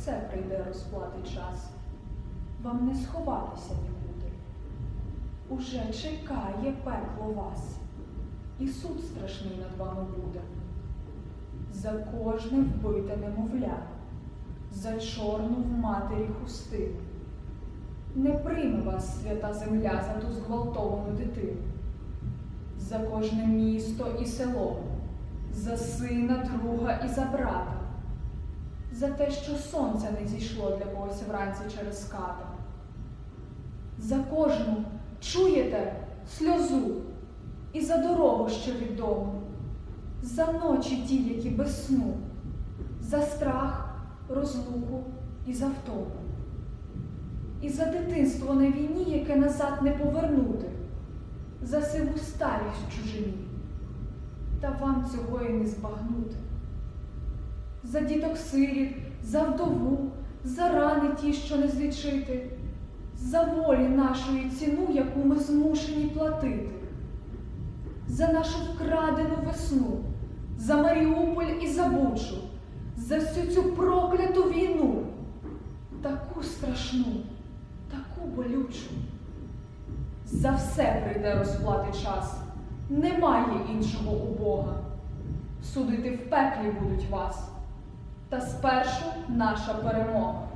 все прийде розплати час. Вам не сховатися нікуди. Уже чекає пекло вас, і суд страшний над вами буде. За кожне вбите немовля, за чорну в матері хустину. Не прийме вас свята земля за ту зґвалтовану дитину, за кожне місто і село, за сина, друга і за брата, за те, що сонце не зійшло для когось вранці через ката. За кожну чуєте сльозу і за дорогу, що від дому, за ночі ті, які без сну, за страх, розлуку і за втому. І за дитинство на війні, яке назад не повернути, за сиву старість чужині, та вам цього і не збагнути. За діток сиріт, за вдову, за рани ті, що не злічити, за волі нашої ціну, яку ми змушені платити, за нашу вкрадену весну, за Маріуполь і за Бучу, за всю цю прокляту війну, таку страшну, таку болючу. За все прийде розплати час, немає іншого у Бога. Судити в пеклі будуть вас, та спершу наша перемога.